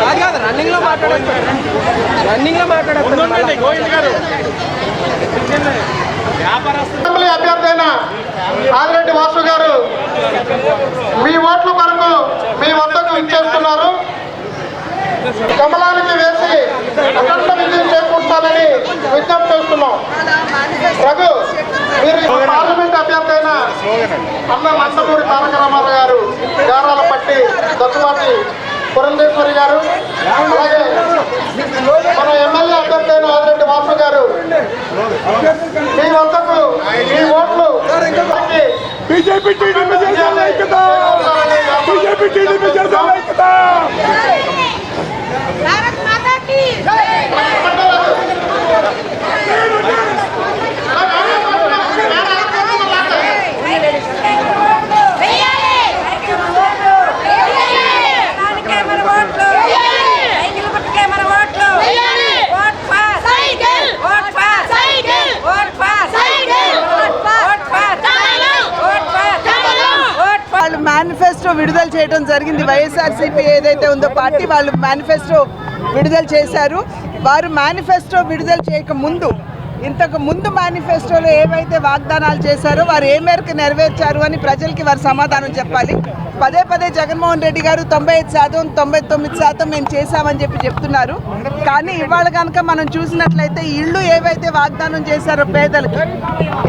కాదు కాదు రన్నింగ్లో మాట్లాడచ్చు రన్నింగ్లో అసెంబ్లీ అభ్యర్థి అయిన ఆదిరెడ్డి వాసు గారు మీ ఓట్ల కొరకు మీ వద్దకు ఇచ్చేస్తున్నారు కమలానికి వేసి అఖండ విజయం చేకూర్చాలని పురంధేశ్వరి గారు మేనిఫెస్టో విడుదల చేయడం జరిగింది. వైఎస్ఆర్సీపీ ఏదైతే ఉందో పార్టీ వాళ్ళు మేనిఫెస్టో విడుదల చేశారు. వారు మేనిఫెస్టో విడుదల చేయక ముందు ఇంతకు ముందు మేనిఫెస్టోలో ఏవైతే వాగ్దానాలు చేశారో వారు ఏ మేరకు నెరవేర్చారు అని ప్రజలకి వారు సమాధానం చెప్పాలి. పదే పదే జగన్మోహన్ రెడ్డి గారు తొంభై ఐదు శాతం తొంభై తొమ్మిది శాతం మేము చేశామని చెప్పి చెప్తున్నారు. కానీ ఇవాళ కనుక మనం చూసినట్లయితే ఇళ్ళు ఏవైతే వాగ్దానం చేశారో పేదలకి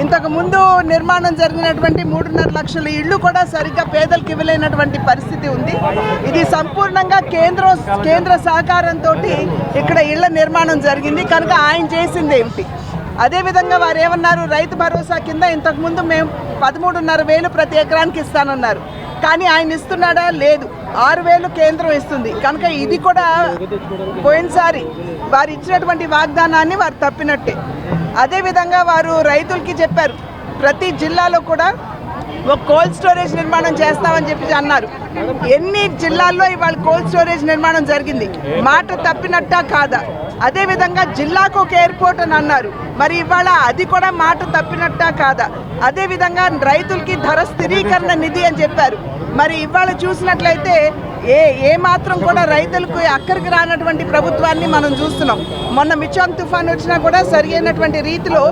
ఇంతకు ముందు నిర్మాణం జరిగినటువంటి మూడున్నర లక్షల ఇళ్ళు కూడా సరిగ్గా పేదలకు ఇవ్వలేనటువంటి పరిస్థితి ఉంది. ఇది సంపూర్ణంగా కేంద్రం కేంద్ర సహకారంతో ఇక్కడ ఇళ్ళ నిర్మాణం జరిగింది. కనుక ఆయన చేసింది ఏమిటి? అదేవిధంగా వారు ఏమన్నారు రైతు భరోసా కింద ఇంతకుముందు మేము పదమూడున్నర వేలు ప్రతి ఎకరానికి ఇస్తానన్నారు. కానీ ఆయన ఇస్తున్నాడా? లేదు. ఆరు వేలు కేంద్రం ఇస్తుంది. కనుక ఇది కూడా పోయినసారి వారు ఇచ్చినటువంటి వాగ్దానాన్ని వారు తప్పినట్టే. అదేవిధంగా వారు రైతులకి చెప్పారు. ప్రతి జిల్లాలో కూడా ఒక కోల్డ్ స్టోరేజ్ నిర్మాణం చేస్తామని చెప్పి అన్నారు. ఎన్ని జిల్లాల్లో ఇవాళ కోల్డ్ స్టోరేజ్ నిర్మాణం జరిగింది? మాట తప్పినట్టా కాదా? అదేవిధంగా జిల్లాకు ఒక ఎయిర్పోర్ట్ అని అన్నారు. మరి ఇవాళ అది కూడా మాట తప్పినట్టా కాదా? అదేవిధంగా రైతులకి ధర స్థిరీకరణ నిధి అని చెప్పారు. మరి ఇవాళ చూసినట్లయితే ఏ ఏ మాత్రం కూడా రైతులకు అక్కడికి రానటువంటి ప్రభుత్వాన్ని మనం చూస్తున్నాం. మొన్న మిచాన్ తుఫాన్ వచ్చినా కూడా సరి అయినటువంటి రీతిలో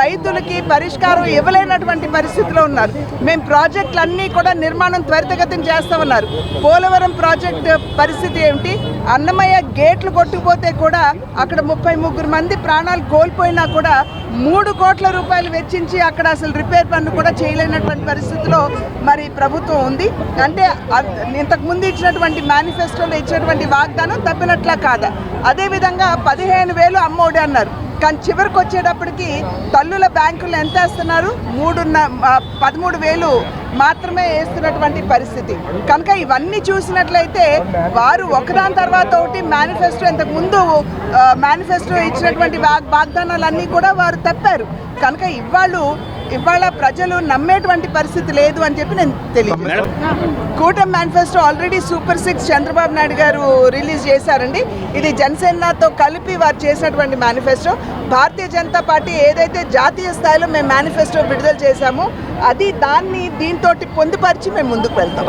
రైతులకి పరిష్కారం ఇవ్వలేనటువంటి పరిస్థితిలో ఉన్నారు. మేము ప్రాజెక్టులన్నీ కూడా నిర్మాణం త్వరితగతిని చేస్తామన్నారు. పోలవరం ప్రాజెక్ట్ పరిస్థితి ఏమిటి? అన్నమయ్య గేట్లు కొట్టుకుపోతే కూడా అక్కడ ముప్పై ముగ్గురు మంది ప్రాణాలు కోల్పోయినా కూడా మూడు కోట్ల రూపాయలు వెచ్చించి అక్కడ అసలు రిపేర్ పనులు కూడా చేయలేనటువంటి పరిస్థితిలో మరి ప్రభుత్వం ఉంది. అంటే ఇంతకుముందు ఇంతకు ముందు ఇచ్చినటువంటి మేనిఫెస్టోలో ఇచ్చినటువంటి వాగ్దానం తప్పినట్లా కాదా? అదేవిధంగా పదిహేను వేలు అమ్మఒడి అన్నారు. కానీ చివరికి వచ్చేటప్పటికి తల్లుల బ్యాంకులు ఎంత వేస్తున్నారు? మూడున్న పదమూడు వేలు మాత్రమే వేస్తున్నటువంటి పరిస్థితి. కనుక ఇవన్నీ చూసినట్లయితే వారు ఒకదాని తర్వాత ఒకటి మేనిఫెస్టో ఇంతకు ముందు మేనిఫెస్టో ఇచ్చినటువంటి వాగ్ వాగ్దానాలన్నీ కూడా వారు తప్పారు. కనుక ఇవాళ ఇవాళ ప్రజలు నమ్మేటువంటి పరిస్థితి లేదు అని చెప్పి నేను తెలియజేస్తాను. కూటమి manifesto already super six Chandrababu Naidu garu release చేశారండి. ఇది జనసేనతో కలిపి వారు చేసినటువంటి మేనిఫెస్టో. భారతీయ జనతా పార్టీ ఏదైతే జాతీయ స్థాయిలో మేము మేనిఫెస్టో విడుదల చేశామో అది దాన్ని దీంతో పొందుపరిచి మేము ముందుకు వెళ్తాం.